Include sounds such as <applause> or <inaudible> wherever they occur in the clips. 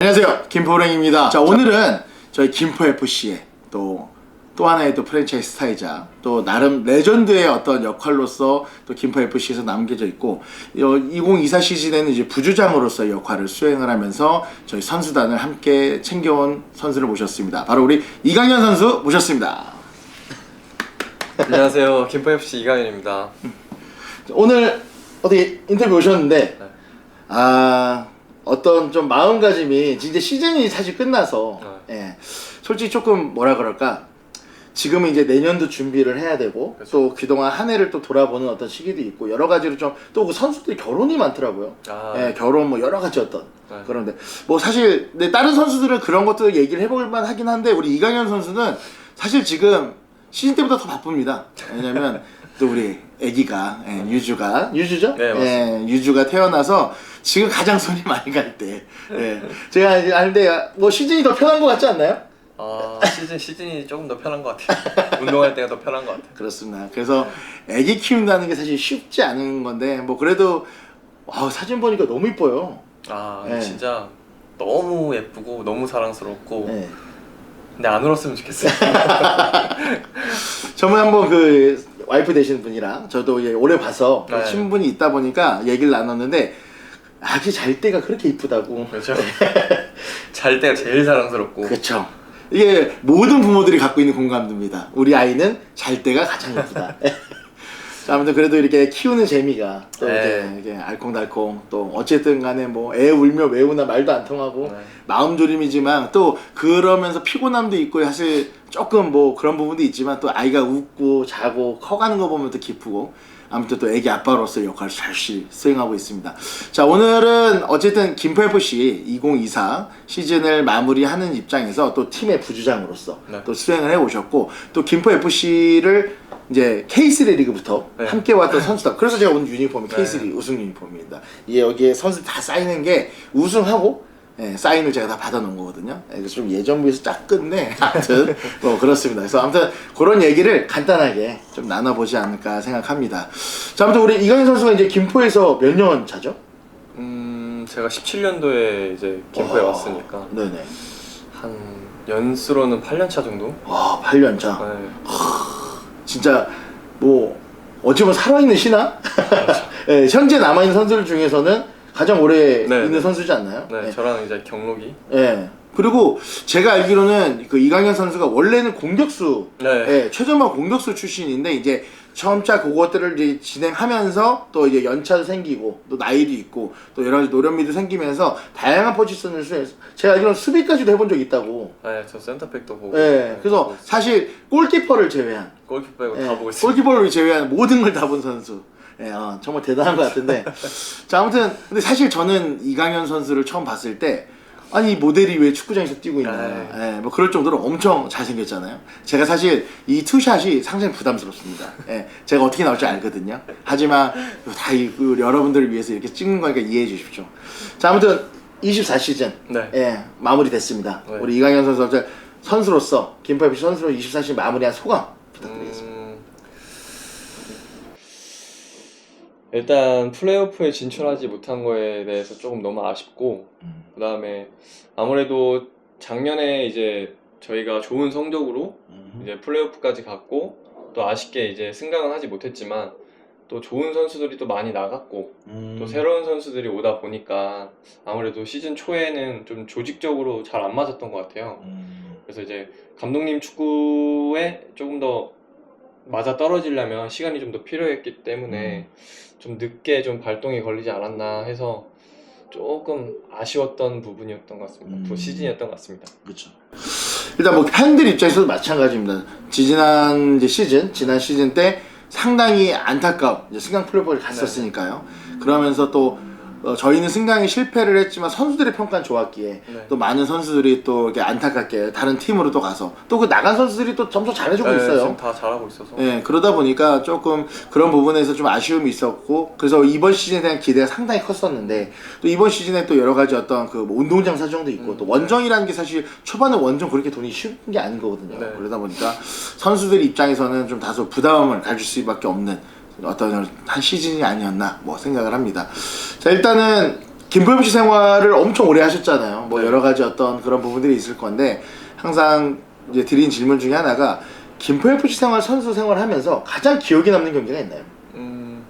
안녕하세요 김포랭입니다 자 오늘은 저희 김포FC의 또, 또 하나의 또 프랜차이즈 스타이자 또 나름 레전드의 어떤 역할로서 또 김포FC에서 남겨져 있고 2024 시즌에는 이제 부주장으로서 역할을 수행을 하면서 저희 선수단을 함께 챙겨온 선수를 모셨습니다 바로 우리 이강현 선수 모셨습니다 안녕하세요. 김포FC 이강현입니다. 오늘 어떻게 인터뷰 오셨는데 네. 아 어떤 좀 마음가짐이 진짜 시즌이 사실 끝나서 네. 예 솔직히 조금 뭐라 그럴까 지금은 이제 내년도 준비를 해야 되고 그렇죠. 또 그동안 한 해를 또 돌아보는 어떤 시기도 있고 여러 가지로 좀 또 그 선수들이 결혼이 많더라고요. 아, 예, 결혼 뭐 여러 가지 어떤 네. 그런데 뭐 사실 내 다른 선수들은 그런 것도 얘기를 해볼 만 하긴 한데 우리 이강현 선수는 사실 지금 시즌 때보다 더 바쁩니다. 왜냐면 또 우리 아기가 예, 유주가 유주죠? 네, 맞습니다. 예, 유주가 태어나서 지금 가장 손이 많이 갈 때. 예. 제가 이제 아는데 뭐 시즌이 더 편한 것 같지 않나요? 아, 시즌 시즌이 조금 더 편한 것 같아요. <laughs> 운동할 때가 더 편한 것 같아요. 그렇습니다. 그래서 아기 키운다는 게 사실 쉽지 않은 건데 뭐 그래도 와, 사진 보니까 너무 이뻐요. 아, 네. 진짜 너무 예쁘고 너무 사랑스럽고 예. 근데 안 울었으면 좋겠어요. <laughs> 저번에 한번 그 와이프 되시는 분이랑 저도 이제 오래 봐서 네. 친분이 있다 보니까 얘기를 나눴는데 아기 잘 때가 그렇게 이쁘다고. 그렇죠. <laughs> 잘 때가 제일 사랑스럽고 그렇죠. 이게 모든 부모들이 갖고 있는 공감입니다. 우리 아이는 잘 때가 가장 예쁘다. <laughs> 자, 아무튼 그래도 이렇게 키우는 재미가 또 네. 이렇게, 이렇게 알콩달콩 또 어쨌든 간에 뭐 애 울며 왜 우나 말도 안 통하고 네. 마음 졸임이지만 또 그러면서 피곤함도 있고 사실 조금 뭐 그런 부분도 있지만 또 아이가 웃고 자고 커가는 거 보면 또 기쁘고 아무튼 또 애기 아빠로서 역할을 잘 시- 수행하고 있습니다. 자 오늘은 어쨌든 김포FC 2024 시즌을 마무리하는 입장에서 또 팀의 부주장으로서 네. 또 수행을 해 오셨고 또 김포FC를 이제 K3 리그부터 네. 함께 왔던 선수다. 그래서 제가 오늘 유니폼이 네. K3 우승 유니폼입니다. 이게 여기에 선수 다 쌓이는 게 우승하고 예, 사인을 제가 다 받아놓은 거거든요. 예, 그래서 좀 예전부에서 쫙 끝내. 아무튼 뭐 그렇습니다. 그래서 아무튼 그런 얘기를 간단하게 좀 나눠보지 않을까 생각합니다. 자, 아무튼 우리 이강인 선수가 이제 김포에서 몇 년 차죠? 음, 제가 17년도에 이제 김포에 와. 왔으니까 네네. 한 연수로는 8년 차 정도? 와, 8년 차. 네. 진짜 뭐 어찌 보면 살아있는 신화? <laughs> 예, 현재 남아있는 선수들 중에서는 가장 오래 네, 있는 네. 선수지 않나요? 네, 예. 저랑 이제 경록이 예. 그리고 제가 알기로는 그 이강현 선수가 원래는 공격수, 네. 예, 최전방 공격수 출신인데 이제 점차 그것들을 이제 진행하면서 또 이제 연차도 생기고 또 나이도 있고 또 여러 가지 노련미도 생기면서 다양한 포지션을 수행해서 제가 알기로는 수비까지도 해본 적이 있다고. 네, 저 센터백도 보고 예. 네, 그래서 있어요. 사실 골키퍼를 제외한 골키퍼 예, 다 보고 있어요. 골키퍼를 제외한 모든 걸 다 본 선수. 예, 어, 정말 대단한 것 같은데. 자, 아무튼 근데 사실 저는 이강현 선수를 처음 봤을 때 아니 이 모델이 왜 축구장에서 뛰고 있나. 예, 뭐 그럴 정도로 엄청 잘생겼잖아요. 제가 사실 이 투샷이 상당히 부담스럽습니다. 예, 제가 어떻게 나올지 알거든요. 하지만 다 이, 그 여러분들을 위해서 이렇게 찍는 거니까 이해해 주십시오. 자, 아무튼 24 시즌 네. 예, 마무리 됐습니다. 네. 우리 이강현 선수 선수로서 김포FC 선수로 24 시즌 마무리한 소감 부탁드리겠습니다. 음, 일단 플레이오프에 진출하지 못한 거에 대해서 조금 너무 아쉽고 음. 그 다음에 아무래도 작년에 이제 저희가 좋은 성적으로 음. 이제 플레이오프까지 갔고 또 아쉽게 이제 승강은 하지 못했지만 또 좋은 선수들이 또 많이 나갔고 음. 또 새로운 선수들이 오다 보니까 아무래도 시즌 초에는 좀 조직적으로 잘 안 맞았던 것 같아요. 음. 그래서 이제 감독님 축구에 조금 더 맞아 떨어지려면 시간이 좀 더 필요했기 때문에 좀 늦게 좀 발동이 걸리지 않았나 해서 조금 아쉬웠던 부분이었던 것 같습니다. 음. 그 시즌이었던 것 같습니다. 그렇죠. 일단 뭐 팬들 입장에서도 마찬가지입니다. 지난 이제 시즌, 지난 시즌 때 상당히 안타까운 이제 승강 플레이오프를 갔었으니까요. 그러면서 또 어, 저희는 승강에 실패를 했지만 선수들의 평가는 좋았기에 네. 또 많은 선수들이 또 이렇게 안타깝게 다른 팀으로 또 가서 또 그 나간 선수들이 또 점점 잘해주고 네, 있어요. 지금 다 잘하고 있어서 예, 그러다 보니까 조금 그런 부분에서 좀 아쉬움이 있었고, 그래서 이번 시즌에 대한 기대가 상당히 컸었는데, 또 이번 시즌에 또 여러 가지 어떤 그뭐 운동장 사정도 있고, 음. 또 원정이라는 게 사실 초반에 원정 그렇게 돈이 쉬운 게 아닌 거거든요. 네. 그러다 보니까 선수들 입장에서는 좀 다소 부담을 가질 수밖에 없는 어떤 한 시즌이 아니었나 뭐 생각을 합니다. 자, 일단은 김포 FC 생활을 엄청 오래 하셨잖아요. 뭐 네. 여러 가지 어떤 그런 부분들이 있을 건데 항상 이제 드린 질문 중에 하나가 김포 FC 생활 선수 생활하면서 가장 기억에 남는 경기가 있나요? 음,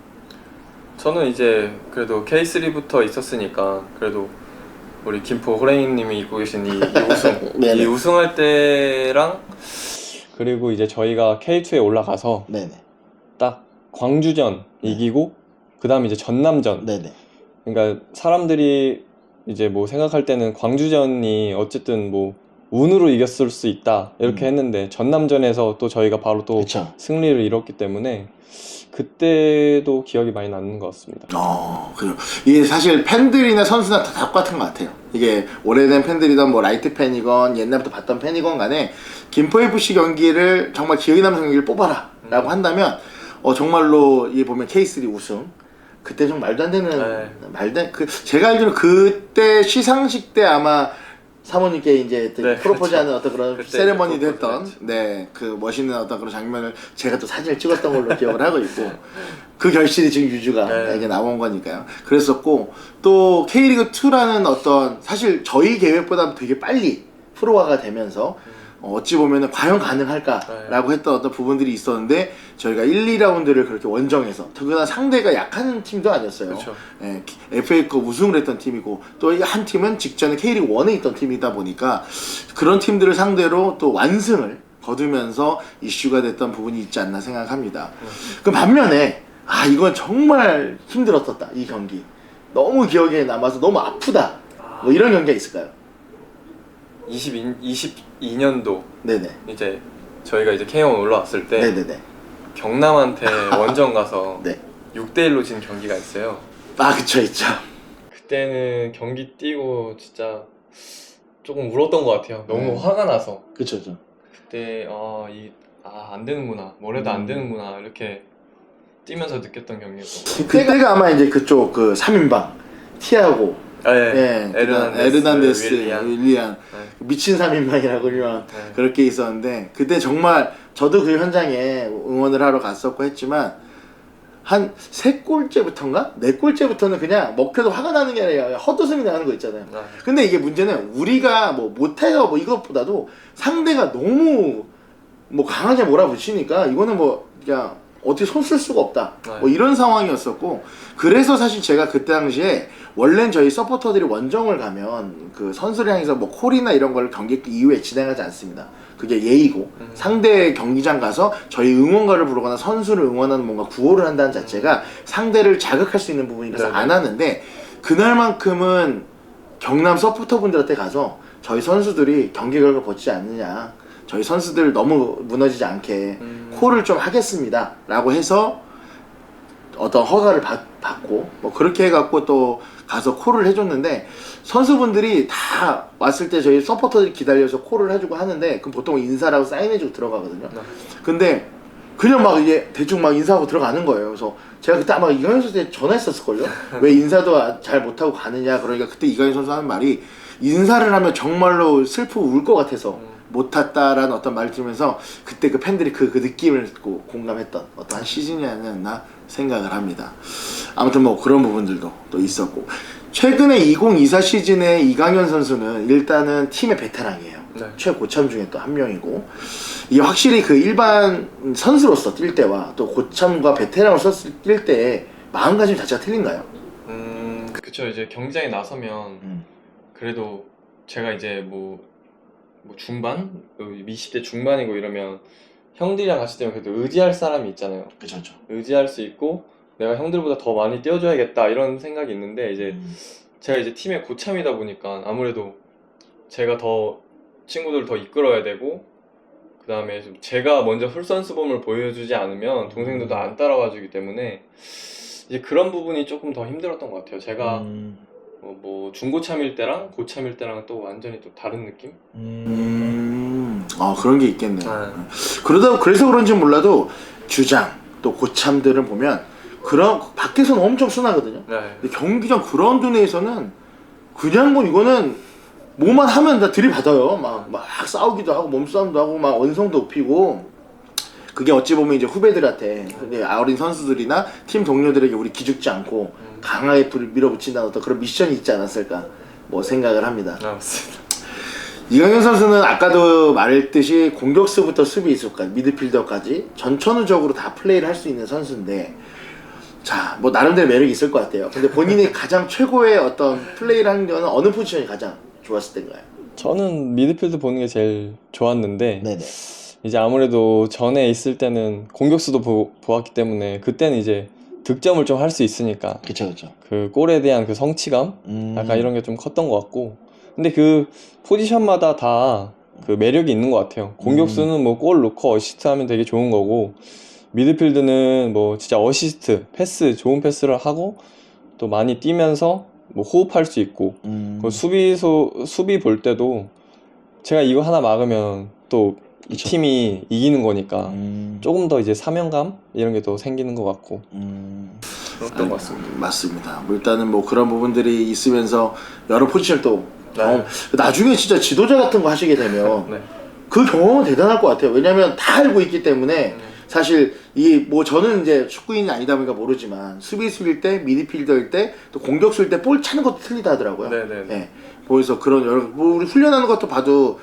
저는 이제 그래도 K3부터 있었으니까 그래도 우리 김포 호랭이님이 입고 계신 이, 이 <laughs> 우승 네네. 이 우승할 때랑 그리고 이제 저희가 K2에 올라가서 네네. 딱 광주전 이기고 그다음 이제 전남전 네네. 그러니까 사람들이 이제 뭐 생각할 때는 광주전이 어쨌든 뭐 운으로 이겼을 수 있다 이렇게 음. 했는데 전남전에서 또 저희가 바로 또 그렇죠. 승리를 이뤘기 때문에 그때도 기억이 많이 남는 것 같습니다. 어, 그래요. 이게 사실 팬들이나 선수나 다 똑같은 것 같아요. 이게 오래된 팬들이던 뭐 라이트 팬이건 옛날부터 봤던 팬이건 간에 김포 FC 경기를 정말 기억에 남는 경기를 뽑아라 라고 음. 한다면 어, 정말로 이 보면 K3 우승 그때 좀 말도 안 되는 네. 말도 안- 그 제가 알기로는 그때 시상식 때 아마 사모님께 이제 네, 프로포즈 하는 어떤 그런 그때 세레머니도 이제 했던 프로포즈 네그 멋있는 어떤 그런 장면을 제가 또 사진을 찍었던 걸로 기억을 하고 있고 그 결실이 지금 유주가 네. 이게 나온 거니까요. 그랬었고 또 K리그 2라는 어떤 사실 저희 계획보다 되게 빨리 프로화가 되면서 어, 어찌 보면은 과연 가능할까라고 했던 어떤 부분들이 있었는데 저희가 1, 2라운드를 그렇게 원정해서 특히나 상대가 약한 팀도 아니었어요. 그렇죠. 예, FA컵 우승을 했던 팀이고 또 한 팀은 직전에 K리그 1에 있던 팀이다 보니까 그런 팀들을 상대로 또 완승을 거두면서 이슈가 됐던 부분이 있지 않나 생각합니다. 그 반면에 아 이건 정말 힘들었었다 이 경기 너무 기억에 남아서 너무 아프다 뭐 이런 경기가 있을까요? 22, 22 년도 네네 이제 저희가 이제 K1 올라왔을 때 네네네 경남한테 <laughs> 원정 가서 네. 6대 1로 진 경기가 있어요. 아 그쵸 있죠 그때는 경기 뛰고 진짜 조금 울었던 것 같아요. 너무 네. 화가 나서 그쵸 그쵸 그때 아이아안 되는구나 뭘 해도 안 음. 되는구나 이렇게 뛰면서 느꼈던 경기였던 것 그때가 아마 이제 그쪽 그 3인방 티아고 같 아요. 예, 네. 에르난데스, 에르난데스, 윌리안. 윌리안, 네. 미친 3인방이라고 유명한 네. 그렇게 있었는데 그때 정말 저도 그 현장에 응원을 하러 갔었고 했지만 한 세 골째부터인가 네 골째부터는 그냥 먹혀도 화가 나는 게 아니라 헛웃음이 나는 거 있잖아요. 아, 근데 이게 문제는 우리가 뭐 못해요 뭐 이것보다도 상대가 너무 뭐 강하게 몰아붙이니까 이거는 뭐 그냥 어떻게 손 쓸 수가 없다 네. 뭐 이런 상황이었었고 그래서 사실 제가 그때 당시에 원래는 저희 서포터들이 원정을 가면 그 선수를 향해서 뭐 콜이나 이런 걸 경기 이후에 진행하지 않습니다. 그게 예의고 음. 상대 경기장 가서 저희 응원가를 부르거나 선수를 응원하는 뭔가 구호를 한다는 자체가 상대를 자극할 수 있는 부분이라서 네네. 안 하는데 그날만큼은 경남 서포터분들한테 가서 저희 선수들이 경기 결과 버티지 않느냐 저희 선수들 너무 무너지지 않게 음. 콜을 좀 하겠습니다 라고 해서 어떤 허가를 받, 받고 뭐 그렇게 해갖고 또 가서 콜을 해줬는데 선수분들이 다 왔을 때 저희 서포터들이 기다려서 콜을 해주고 하는데 그럼 보통 인사라고 사인해주고 들어가거든요 네. 근데 그냥 막 이게 대충 막 인사하고 들어가는 거예요. 그래서 제가 그때 아마 이강인 선수한테 전화했었을걸요? <laughs> 왜 인사도 아- 잘 못하고 가느냐. 그러니까 그때 이강인 선수 하는 말이 인사를 하면 정말로 슬프고 울 것 같아서 음. 못 탔다라는 어떤 말을 들으면서 그때 그 팬들이 그, 그 느낌을 듣고 공감했던 어떠한 시즌이 아니었나 생각을 합니다. 아무튼 뭐 그런 부분들도 또 있었고 최근에 2024 시즌에 이강현 선수는 일단은 팀의 베테랑이에요. 네. 최고참 중에 또 한 명이고 이게 확실히 그 일반 선수로서 뛸 때와 또 고참과 베테랑을 썼을 뛸 때의 마음가짐 자체가 틀린가요? 음, 그쵸 이제 경기장에 나서면 음. 그래도 제가 이제 뭐, 뭐 중반? 어, 20대 중반이고 이러면 형들이랑 같이 뛰면 그래도 의지할 사람이 있잖아요. 그쵸 의지할 수 있고 내가 형들보다 더 많이 뛰어줘야겠다 이런 생각이 있는데 이제 음. 제가 이제 팀의 고참이다 보니까 아무래도 제가 더 친구들을 더 이끌어야 되고 그 다음에 제가 먼저 솔선수범을 보여주지 않으면 동생들도 안 따라와 주기 때문에 이제 그런 부분이 조금 더 힘들었던 것 같아요. 제가 음. 뭐, 뭐 중고참일 때랑 고참일 때랑 또 완전히 또 다른 느낌? 음. 아 그런 게 있겠네요. 네. 그러다 그래서 그런지 몰라도 주장 또 고참들을 보면 그런 밖에서는 엄청 순하거든요. 네. 근데 경기장 그라운드 내에서는 그냥 뭐 이거는 뭐만 하면 다 들이받아요. 막, 막 싸우기도 하고 몸싸움도 하고 막 언성도 높이고 그게 어찌 보면 이제 후배들한테 이제 어린 선수들이나 팀 동료들에게 우리 기죽지 않고 강하게 불 밀어붙인다는 어떤 그런 미션이 있지 않았을까 뭐 생각을 합니다. 아, 맞습니다. 이강인 선수는 아까도 말했듯이 공격수부터 수비 수까지 미드필더까지 전천후적으로 다 플레이를 할 수 있는 선수인데 자 뭐 나름대로 매력이 있을 것 같아요. 근데 본인이 <laughs> 가장 최고의 어떤 플레이를 하는 거는 어느 포지션이 가장 좋았을 때인가요? 저는 미드필드 보는 게 제일 좋았는데 네네. 이제 아무래도 전에 있을 때는 공격수도 보, 보았기 때문에 그때는 이제 득점을 좀 할 수 있으니까 그쵸 그쵸. 그 골에 대한 그 성취감 음. 약간 이런 게 좀 컸던 것 같고 근데 그 포지션마다 다 그 매력이 있는 것 같아요 공격수는 뭐 골 넣고 어시스트 하면 되게 좋은 거고 미드필드는 뭐 진짜 어시스트 패스 좋은 패스를 하고 또 많이 뛰면서 뭐 호흡할 수 있고 음. 그 수비수 수비 볼 때도 제가 이거 하나 막으면 또 이 그쵸. 팀이 이기는 거니까 음. 조금 더 이제 사명감 이런 게 더 생기는 것 같고 음. 그랬던 것 같습니다. 맞습니다. 뭐 일단은 뭐 그런 부분들이 있으면서 여러 포지션을 또 네. 경험. 나중에 진짜 지도자 같은 거 하시게 되면 <laughs> 네. 그 경험은 대단할 것 같아요. 왜냐하면 다 알고 있기 때문에 사실 이 뭐 저는 이제 축구인이 아니다 보니까 모르지만 수비수일 때, 미드필더일 때, 또 공격수일 때 볼 차는 것도 틀리다 하더라고요. 네네네. 예. 그래서 그런 여러 뭐 우리 훈련하는 것도 봐도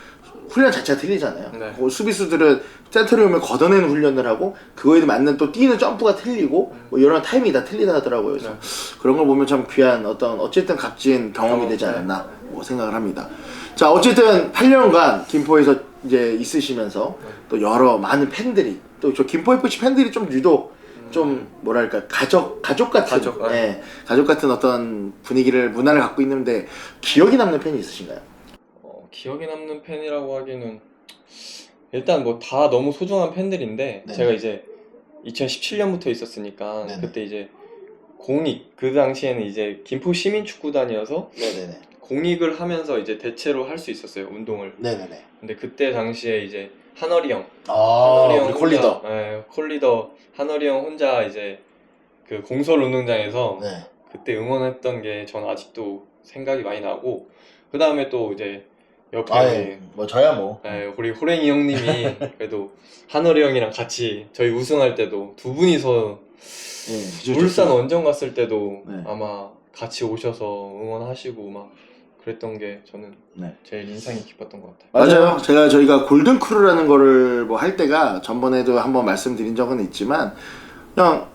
훈련 자체가 틀리잖아요. 네. 그 수비수들은 센터리 오면 걷어내는 훈련을 하고 그거에 맞는 또 뛰는 점프가 틀리고 뭐 이런 타이밍이 다 틀리다 하더라고요. 그래서 네. 그런 걸 보면 참 귀한 어떤 어쨌든 값진 경험이 경험, 되지 네. 않았나 뭐 생각을 합니다. 자 어쨌든 8년간 김포에서 이제 있으시면서 네. 또 여러 많은 팬들이 또 저 김포 FC 팬들이 좀 유독 좀 뭐랄까 가족 가족 같은 가족, 아. 예, 가족 같은 어떤 분위기를 문화를 갖고 있는데 기억이 남는 팬이 있으신가요? 어, 기억에 남는 팬이라고 하기는 일단 뭐 다 너무 소중한 팬들인데 네네. 제가 이제 2017년부터 있었으니까 네네. 그때 이제 공익 그 당시에는 이제 김포 시민축구단이어서 네네네. 공익을 하면서 이제 대체로 할 수 있었어요 운동을. 네네네. 근데 그때 당시에 이제 한월이 형. 아 한월이 형 우리 콜리더. 혼자, 예, 콜리더 한월이 형 혼자 이제 그 공설 운동장에서 네. 그때 응원했던 게 전 아직도 생각이 많이 나고 그 다음에 또 이제 옆에 아예 뭐 저야 뭐 네, 우리 호랭이 형님이 <laughs> 그래도 한월이 형이랑 같이 저희 우승할 때도 두 분이서 예, 울산 원정 갔을 때도 네. 아마 같이 오셔서 응원하시고 막 그랬던 게 저는 네. 제일 인상이 깊었던 것 같아요. 맞아요. 제가 저희가 골든 크루라는 거를 뭐 할 때가 전번에도 한번 말씀드린 적은 있지만 그냥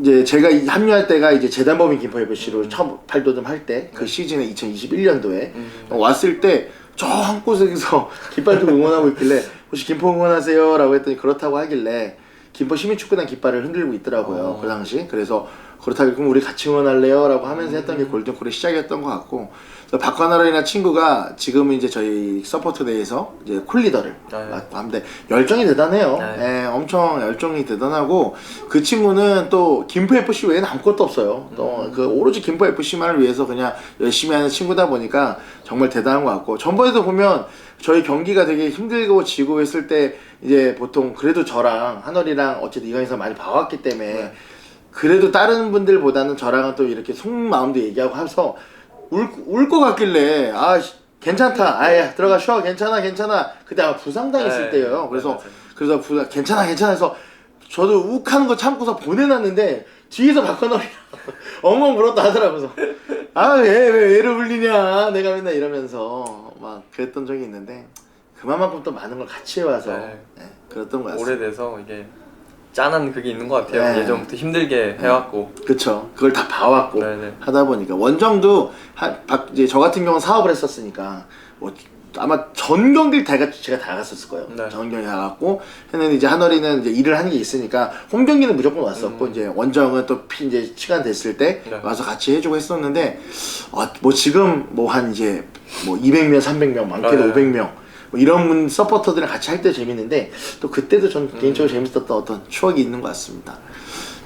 이제 제가 이- 합류할 때가 이제 재단법인 김포 FC로 처음 팔도듬 할 때 그 시즌에 2021년도에 음, 왔을 때 저한 곳에서 <laughs> 깃발 들고 응원하고 있길래 혹시 김포 응원하세요? 라고 했더니 그렇다고 하길래 김포 시민축구단 깃발을 흔들고 있더라고요 어. 그 당시 그래서 그렇다고 그럼 우리 같이 응원할래요? 라고 하면서 했던 게 골든콜의 시작이었던 것 같고 박관아라이나 친구가 지금은 이제 저희 서포터 대에서 이제 콜리더를 아, 예. 맡고 하는데 열정이 대단해요 아, 예, 엄청 열정이 대단하고 그 친구는 또 김포 FC 외에는 아무것도 없어요 또 그 오로지 김포 FC만을 위해서 그냥 열심히 하는 친구다 보니까 정말 대단한 것 같고 전번에도 보면 저희 경기가 되게 힘들고 지고 했을 때 이제 보통 그래도 저랑 한월이랑 어쨌든 이강인서 많이 봐왔기 때문에 네. 그래도 다른 분들보다는 저랑은 또 이렇게 속마음도 얘기하고 해서 울것 같길래 아 씨, 괜찮다. 아야 들어가 쉬어. 괜찮아 괜찮아. 그때 아마 부상 당했을 네, 때예요. 네, 그래서 맞아요. 그래서 부상 괜찮아 괜찮아 해서 저도 욱하는 거 참고서 보내놨는데 뒤에서 박건월이 <laughs> 엉엉 울었다 하더라고요 아왜 왜 얘를 울리냐 내가 맨날 이러면서 막 그랬던 적이 있는데 그만큼 또 많은 걸 같이 해와서. 네. 네, 그랬던 것 같습니다. 오래돼서 이게 짠한 그게 있는 것 같아요. 네. 예전부터 힘들게 해왔고. 그쵸 그걸 다 봐왔고 네네. 하다 보니까 원정도 한, 박, 이제 저 같은 경우는 사업을 했었으니까 뭐 아마 전 경기를 다 같이 제가 다 갔었을 거예요. 네. 전 경기 다 갔고 했는데 이제 한월이는 이제 일을 하는 게 있으니까 홈 경기는 무조건 왔었고 음. 이제 원정은 또 피- 이제 시간 됐을 때 네. 와서 같이 해주고 했었는데 어, 뭐 지금 뭐 한 이제 뭐 200명, 300명, 많게도 네. 500명 뭐 이런 분 서포터들이랑 같이 할 때 재밌는데 또 그때도 전 음. 개인적으로 재밌었던 어떤 추억이 있는 것 같습니다.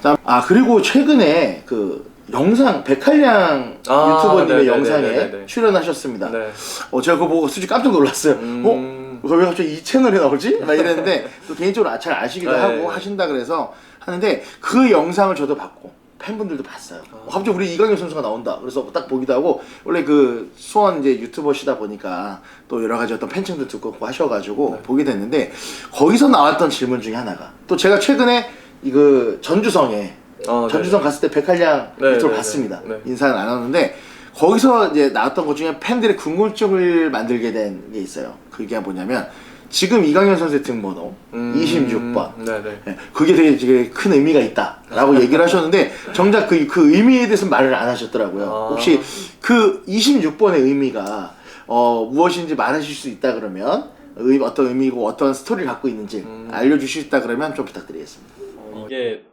자, 아 그리고 최근에 그 영상 백할량 아, 유튜버님의 네네네네네. 영상에 출연하셨습니다. 네. 어 제가 그거 보고 솔직히 깜짝 놀랐어요. 음. 어? 왜 갑자기 이 채널에 나오지? 막 이랬는데 <laughs> 또 개인적으로 잘 아시기도 네. 하고 하신다 그래서 하는데 그 영상을 저도 봤고 팬분들도 봤어요. 아. 갑자기 우리 이강인 선수가 나온다. 그래서 딱 보기도 하고 원래 그 수원 이제 유튜버시다 보니까 또 여러 가지 어떤 팬층도 듣고 하셔가지고 네. 보게 됐는데 거기서 나왔던 질문 중에 하나가 또 제가 최근에 이그 전주성에 어, 전주성 갔을 때 백할량 네, 유튜브 네, 봤습니다. 네. 인사는 안 하는데 거기서 이제 나왔던 것 중에 팬들의 궁금증을 만들게 된 게 있어요. 그게 뭐냐면 지금 이강인 선수의 등번호 음, 26번 네네. 예, 그게 되게, 되게 큰 의미가 있다라고 <laughs> 얘기를 하셨는데 정작 그, 그 의미에 대해서 말을 안 하셨더라고요. 아. 혹시 그 26번의 의미가 어, 무엇인지 말하실 수 있다 그러면 의, 어떤 의미고 어떤 스토리를 갖고 있는지 음. 알려주실 수 있다 그러면 좀 부탁드리겠습니다. 어, 이게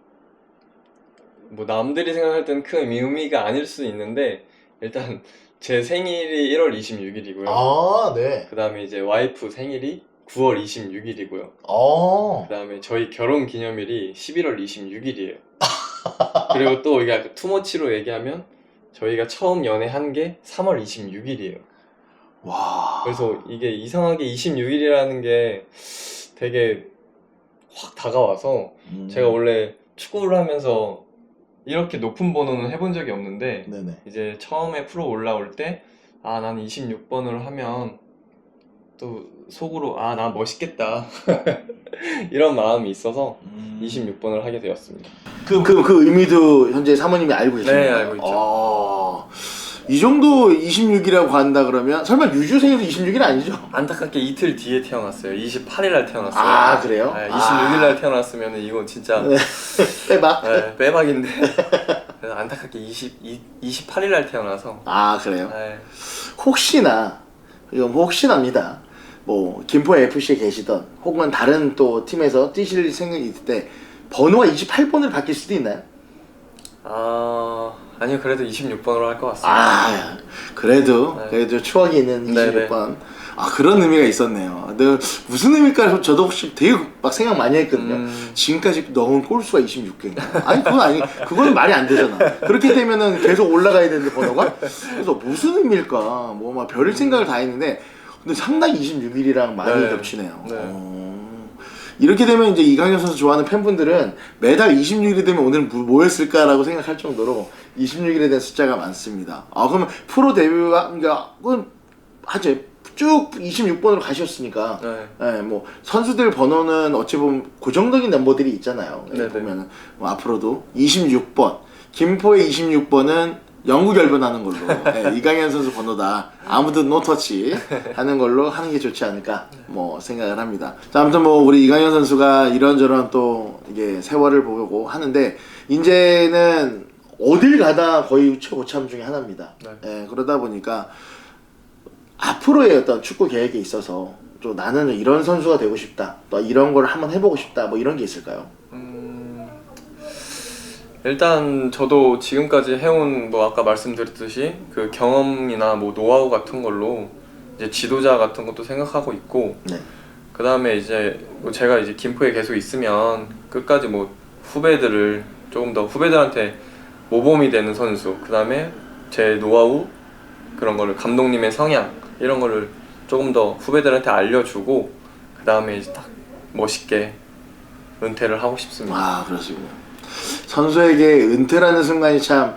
뭐 남들이 생각할 때는 큰 의미가 아닐 수 있는데 일단 제 생일이 1월 26일이고요. 아, 네. 그 다음에 이제 와이프 생일이 9월 26일이고요. 어. 그 다음에 저희 결혼 기념일이 11월 26일이에요. <laughs> 그리고 또 이게 아까 투머치로 얘기하면 저희가 처음 연애한 게 3월 26일이에요. 와. 그래서 이게 이상하게 26일이라는 게 되게 확 다가와서 음. 제가 원래 축구를 하면서 이렇게 높은 번호는 해본 적이 없는데 네네. 이제 처음에 프로 올라올 때 아, 난 26번을 하면 또 속으로 아, 나 멋있겠다. <laughs> 이런 마음이 있어서 음. 26번을 하게 되었습니다. 그, 그, 그 의미도 현재 사모님이 알고 계시나요? 네, 알고 있죠. 아, 이 정도 26이라고 한다 그러면 설마 유주 생일도 26일 아니죠? 안타깝게 이틀 뒤에 태어났어요. 28일 날 태어났어요. 아, 그래요? 네, 아. 26일 날 태어났으면 이건 진짜 네. <laughs> 빼박? 네, 빼박인데 그래서 안타깝게 20, 28일 날 태어나서 아, 그래요? 네. 혹시나, 이건 뭐 혹시나입니다. 뭐, 김포 FC에 계시던 혹은 다른 또 팀에서 뛰실 생각이 있을 때 번호가 28번으로 바뀔 수도 있나요? 아 아니요 그래도 26번으로 할 것 같습니다. 아, 그래도, 네. 그래도 추억이 있는 네네. 26번. 아, 그런 의미가 있었네요. 근데 무슨 의미일까 저도 혹시 되게 막 생각 많이 했거든요. 음. 지금까지 넣은 골수가 26개인가? 아니, 그건 아니, 그건 말이 안 되잖아. 그렇게 되면은 계속 올라가야 되는데, 번호가? 그래서 무슨 의미일까? 뭐, 막별 생각을 다 했는데, 근데 상당히 26일이랑 많이 네. 겹치네요. 네. 어. 이렇게 되면 이제 이강현 선수 좋아하는 팬분들은 매달 26일이 되면 오늘은 뭐- 뭐였을까라고 생각할 정도로 26일에 대한 숫자가 많습니다. 아, 그러면 프로 데뷔가, 그러니까, 그건 하죠. 쭉 26번으로 가셨으니까. 네. 예, 뭐 선수들 번호는 어찌 보면 고정적인 넘버들이 있잖아요. 예, 네네. 보면은 뭐 앞으로도 26번 김포의 26번은 영구 결변하는 걸로 예, 이강현 선수 번호다. 아무도 노터치 하는 걸로 하는 게 좋지 않을까 뭐 생각을 합니다. 자, 아무튼 뭐 우리 이강현 선수가 이런저런 또 이게 세월을 보고 하는데 이제는 어딜 가다 거의 최고참 중에 하나입니다. 네. 예, 그러다 보니까 앞으로의 어떤 축구 계획에 있어서 또 나는 이런 선수가 되고 싶다. 또 이런 걸 한번 해보고 싶다. 뭐 이런 게 있을까요? 음, 일단 저도 지금까지 해온 뭐 아까 말씀드렸듯이 그 경험이나 뭐 노하우 같은 걸로 이제 지도자 같은 것도 생각하고 있고 네. 그 다음에 이제 뭐 제가 이제 김포에 계속 있으면 끝까지 뭐 후배들을 조금 더 후배들한테 모범이 되는 선수 그 다음에 제 노하우 그런 거를 감독님의 성향 이런 거를 조금 더 후배들한테 알려주고 그 다음에 이제 딱 멋있게 은퇴를 하고 싶습니다. 아 그렇습니다. 선수에게 은퇴라는 순간이 참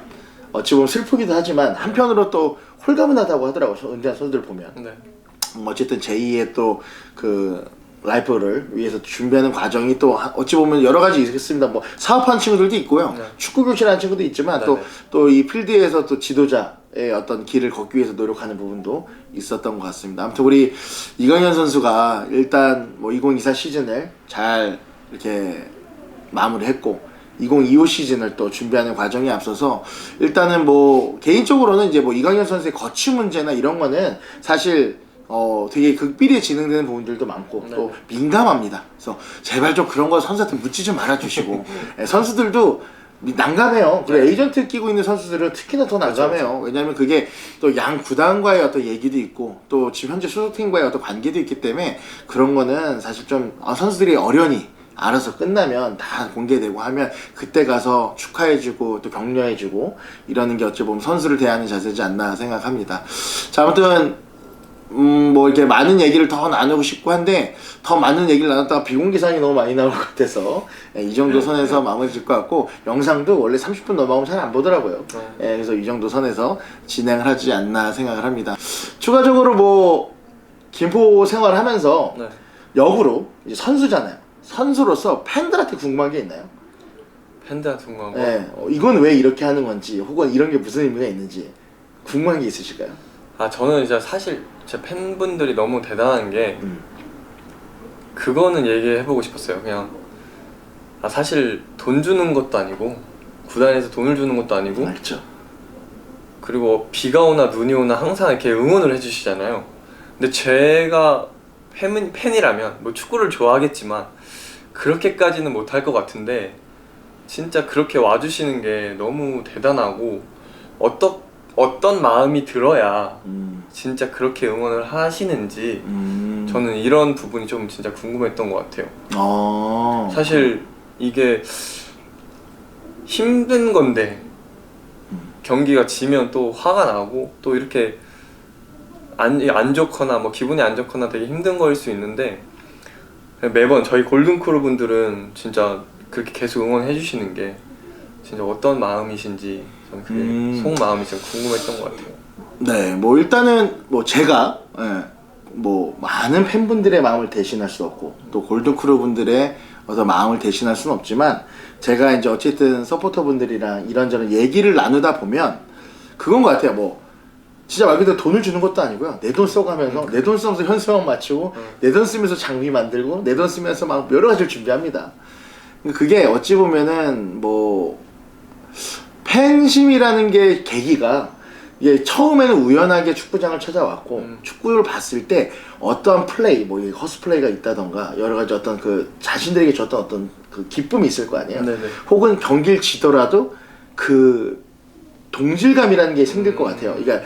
어찌 보면 슬프기도 하지만 한편으로 또 홀가분하다고 하더라고요. 저 은퇴한 선수들 보면. 네. 음, 어쨌든 제2의 또 그 라이프를 위해서 준비하는 과정이 또 하- 어찌 보면 여러 가지 있겠습니다. 뭐 사업하는 친구들도 있고요. 네. 축구 교실하는 친구도 있지만 네, 또 네. 또이 필드에서 또 지도자의 어떤 길을 걷기 위해서 노력하는 부분도 있었던 것 같습니다. 아무튼 우리 이강현 선수가 일단 뭐 2024 시즌을 잘 이렇게 마무리했고 2025 시즌을 또 준비하는 과정에 앞서서 일단은 뭐 개인적으로는 이제 뭐 이강현 선수의 거취 문제나 이런 거는 사실 어 되게 극비리에 진행되는 부분들도 많고 네. 또 민감합니다. 그래서 제발 좀 그런 거 선수한테 묻지 좀 말아주시고 <laughs> 예, 선수들도 미- 난감해요. 그리고 네. 에이전트 끼고 있는 선수들은 특히나 더 난감해요. 왜냐하면 그게 또 양 구단과의 어떤 얘기도 있고 또 지금 현재 소속팀과의 어떤 관계도 있기 때문에 그런 거는 사실 좀 아, 선수들이 어련히 알아서 끝나면 다 공개되고 하면 그때 가서 축하해주고 또 격려해주고 이러는 게 어찌 보면 선수를 대하는 자세지 않나 생각합니다. 자 아무튼 음, 뭐 이렇게 많은 얘기를 더 나누고 싶고 한데 더 많은 얘기를 나눴다가 비공개상이 너무 많이 나올 것 같아서 예, 이 정도 선에서 마무리 짓을 것 같고 영상도 원래 30분 넘어가면 잘 안 보더라고요. 예, 그래서 이 정도 선에서 진행을 하지 않나 생각을 합니다. 추가적으로 뭐 김포 생활하면서 네. 역으로 이제 선수잖아요. 선수로서 팬들한테 궁금한 게 있나요? 팬들한테 궁금한 거. 예, 어, 이건 왜 이렇게 하는 건지 혹은 이런 게 무슨 의미가 있는지 궁금한 게 있으실까요? 아 저는 이제 사실 제 팬분들이 너무 대단한 게 음. 그거는 얘기해보고 싶었어요. 그냥 아 사실 돈 주는 것도 아니고 구단에서 돈을 주는 것도 아니고 알죠. 그리고 비가 오나 눈이 오나 항상 이렇게 응원을 해주시잖아요. 근데 제가 팬, 팬이라면 뭐 축구를 좋아하겠지만 그렇게까지는 못할 것 같은데 진짜 그렇게 와주시는 게 너무 대단하고 어떠, 어떤 마음이 들어야 음. 진짜 그렇게 응원을 하시는지 음. 저는 이런 부분이 좀 진짜 궁금했던 것 같아요. 어. 사실 이게 힘든 건데 경기가 지면 또 화가 나고 또 이렇게 안, 안 좋거나 뭐 기분이 안 좋거나 되게 힘든 거일 수 있는데 매번 저희 골든크루 분들은 진짜 그렇게 계속 응원해 주시는 게 진짜 어떤 마음이신지 저는 그게 음. 속마음이 좀 궁금했던 것 같아요. 네, 뭐 일단은 뭐 제가 예, 뭐 많은 팬분들의 마음을 대신할 수 없고 또 골든크루 분들의 어떤 마음을 대신할 수는 없지만 제가 이제 어쨌든 서포터 분들이랑 이런저런 얘기를 나누다 보면 그건 것 같아요. 뭐 진짜 말 그대로 돈을 주는 것도 아니고요. 내 돈 써가면서 내 돈 쓰면서 현수막 맞추고 내 돈 쓰면서 장비 만들고 내 돈 쓰면서 막 여러 가지를 준비합니다. 그게 어찌 보면은 뭐 팬심이라는 게 계기가 이게 처음에는 우연하게 축구장을 찾아왔고 음. 축구를 봤을 때 어떠한 플레이 뭐 허스 플레이가 있다던가 여러 가지 어떤 그 자신들에게 줬던 어떤 그 기쁨이 있을 거 아니에요. 네네. 혹은 경기를 지더라도 그 동질감이라는 게 생길 것 같아요. 그러니까,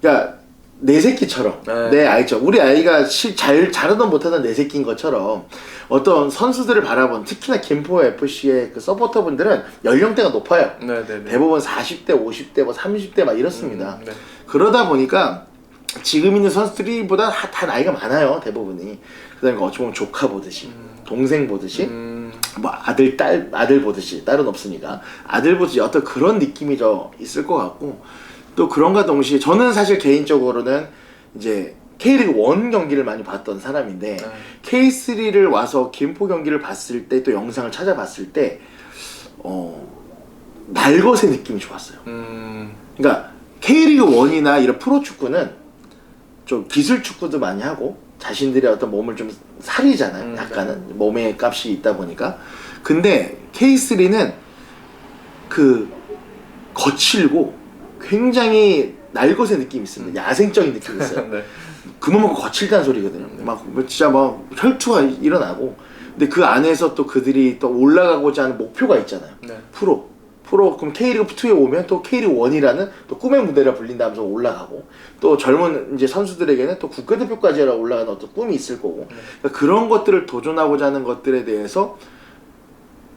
그러니까 내 새끼처럼 네. 내 아이죠. 우리 아이가 시- 잘 잘하던 못하던 내 새끼인 것처럼 어떤 선수들을 바라본 특히나 김포 FC의 그 서포터분들은 연령대가 높아요. 네 네 네. 대부분 40대, 50대, 뭐 30대 막 이렇습니다. 음, 네. 그러다 보니까 지금 있는 선수들이보다 다, 다 나이가 많아요 대부분이. 그다음에 어찌 보면 조카 보듯이, 동생 보듯이, 음, 뭐 아들 딸 아들 보듯이 딸은 없으니까 아들 보듯이 어떤 그런 느낌이 저 있을 것 같고 또 그런가 동시에 저는 사실 개인적으로는 이제 K리그 1 경기를 많이 봤던 사람인데 네. K3를 와서 김포 경기를 봤을 때 또 영상을 찾아봤을 때 어, 날것의 느낌이 좋았어요. 음, 그러니까 K리그 1이나 이런 프로 축구는 좀 기술 축구도 많이 하고 자신들의 어떤 몸을 좀 살리잖아요. 음, 약간은 몸의 값이 있다 보니까. 근데 K3는 그 거칠고 굉장히 날것의 느낌이 있습니다. 야생적인 느낌이 <laughs> 있어요. 네. 그만큼 거칠다는 소리거든요. 막 진짜 막 혈투가 일어나고. 근데 그 안에서 또 그들이 또 올라가고자 하는 목표가 있잖아요. 네. 프로 프로 그럼 K리그 2에 오면 또 K리그 1이라는 또 꿈의 무대라 불린다면서 올라가고 또 젊은 이제 선수들에게는 또 국가대표까지 올라가는 어떤 꿈이 있을 거고 그러니까 그런 것들을 도전하고자 하는 것들에 대해서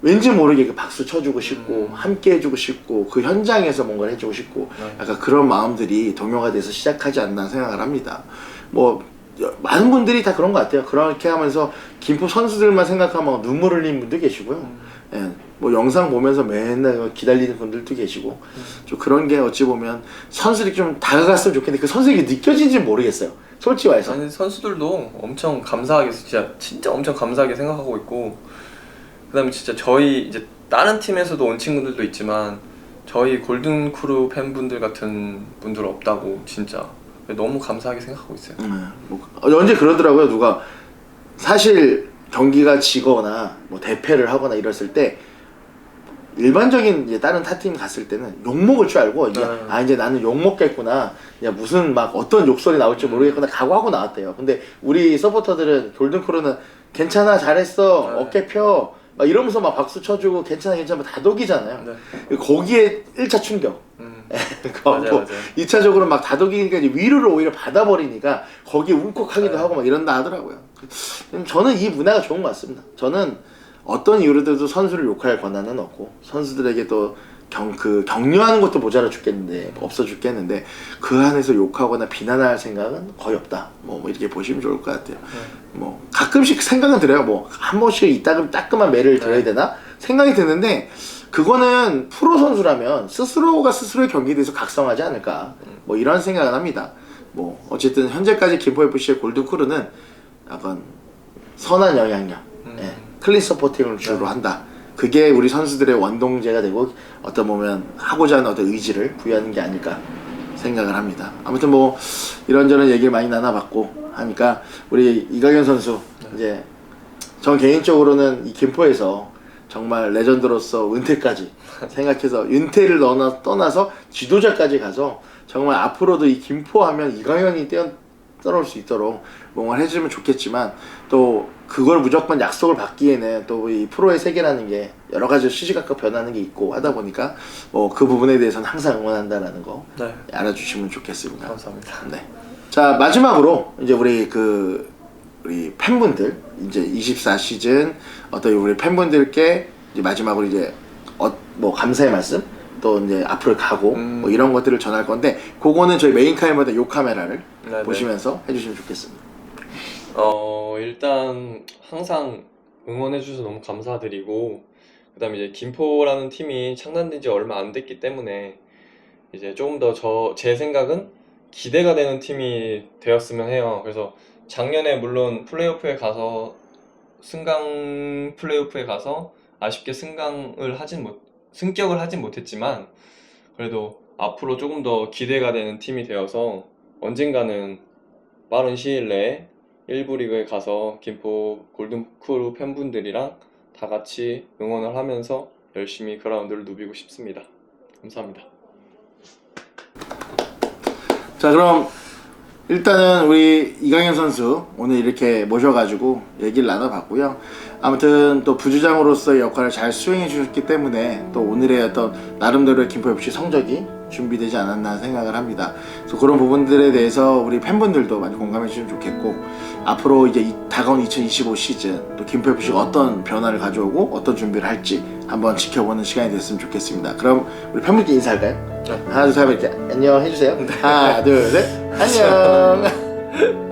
왠지 모르게 그 박수 쳐주고 싶고 음. 함께 해주고 싶고 그 현장에서 뭔가를 해주고 싶고 네. 약간 그런 마음들이 동요가 돼서 시작하지 않나 생각을 합니다. 뭐 여- 많은 분들이 다 그런 것 같아요. 그렇게 하면서 김포 선수들만 생각하면 눈물 흘리는 분도 계시고요. 예, 뭐 영상 보면서 맨날 기다리는 분들도 계시고 좀 그런 게 어찌 보면 선수들이 좀 다가갔으면 좋겠는데 그 선수에게 느껴지는지 모르겠어요. 솔직히 말해서. 아니 선수들도 엄청 감사하게 진짜 진짜 엄청 감사하게 생각하고 있고 그다음에 진짜 저희 이제 다른 팀에서도 온 친구들도 있지만 저희 골든 크루 팬분들 같은 분들 없다고 진짜 너무 감사하게 생각하고 있어요. 음, 뭐, 어, 언제 그러더라고요 누가 사실 경기가 지거나 뭐 대패를 하거나 이랬을 때 일반적인 이제 다른 타팀 갔을 때는 욕 먹을 줄 알고 이제 네. 아 이제 나는 욕 먹겠구나 야 무슨 막 어떤 욕설이 나올지 모르겠구나 각오하고 나왔대요 근데 우리 서포터들은 골든크루는 괜찮아 잘했어 네. 어깨 펴 막 이러면서 막 박수 쳐주고 괜찮아 괜찮아 다독이잖아요 네. 거기에 1차 충격 음, <laughs> 그거 맞아요, 맞아요. 2차적으로 막 다독이니까 이제 위로를 오히려 받아버리니까 거기에 울컥하기도 네. 하고 막 이런다 하더라고요. 음, 저는 이 문화가 좋은 것 같습니다. 저는 어떤 이유로도 선수를 욕할 권한은 없고 선수들에게 또 경, 그 격려하는 것도 모자라 죽겠는데 없어 죽겠는데 그 안에서 욕하거나 비난할 생각은 거의 없다. 뭐, 뭐 이렇게 보시면 좋을 것 같아요. 뭐 가끔씩 생각은 들어요. 뭐 한 번씩 이따금 따끔한 매를 들어야 되나 생각이 드는데 그거는 프로 선수라면 스스로가 스스로의 경기에 대해서 각성하지 않을까. 뭐 이런 생각을 합니다. 뭐 어쨌든 현재까지 김포 FC의 골든 크루는 약간 선한 영향력, 예, 클린 서포팅을 주로 한다. 그게 우리 선수들의 원동제가 되고 어떤 보면 하고자 하는 어떤 의지를 부여하는 게 아닐까 생각을 합니다. 아무튼 뭐 이런저런 얘기를 많이 나눠봤고 하니까 우리 이강현 선수 이제 전 개인적으로는 이 김포에서 정말 레전드로서 은퇴까지 생각해서 은퇴를 떠나, 떠나서 지도자까지 가서 정말 앞으로도 이 김포 하면 이강현이 뛰어 떠올 수 있도록 뭔가를 해주면 좋겠지만 또 그걸 무조건 약속을 받기에는 또 이 프로의 세계라는 게 여러 가지 시시각각 변하는 게 있고 하다 보니까 뭐 그 부분에 대해서는 항상 응원한다라는 거 네. 알아주시면 좋겠습니다. 감사합니다. 네. 자 마지막으로 이제 우리 그 우리 팬분들 이제 24 시즌 어떤 우리 팬분들께 이제 마지막으로 이제 어, 뭐 감사의 말씀 또 이제 앞으로 가고 음. 뭐 이런 것들을 전할 건데 그거는 저희 메인 카메라보다 요 카메라를 네, 보시면서 해주시면 좋겠습니다. 어, 일단 항상 응원해 주셔서 너무 감사드리고 그 다음에 이제 김포라는 팀이 창단된 지 얼마 안 됐기 때문에 이제 조금 더 저 제 생각은 기대가 되는 팀이 되었으면 해요. 그래서 작년에 물론 플레이오프에 가서 승강 플레이오프에 가서 아쉽게 승강을 하진 못 승격을 하진 못했지만 그래도 앞으로 조금 더 기대가 되는 팀이 되어서 언젠가는 빠른 시일 내에 1부 리그에 가서 김포 골든크루 팬분들이랑 다 같이 응원을 하면서 열심히 그라운드를 누비고 싶습니다. 감사합니다. 자 그럼 일단은 우리 이강현 선수 오늘 이렇게 모셔가지고 얘기를 나눠봤고요. 아무튼 또 부주장으로서의 역할을 잘 수행해 주셨기 때문에 또 오늘의 어떤 나름대로의 김포 FC 성적이 준비되지 않았나 생각을 합니다. 그래서 그런 부분들에 대해서 우리 팬분들도 많이 공감해 주시면 좋겠고 앞으로 이제 이- 다가온 2025 시즌 또 김포 FC가 어떤 변화를 가져오고 어떤 준비를 할지 한번 지켜보는 시간이 됐으면 좋겠습니다. 그럼 우리 팬분께 인사할까요? 하나 둘셋 이렇게 <laughs> 안녕 해주세요. 하나 둘 셋 안녕.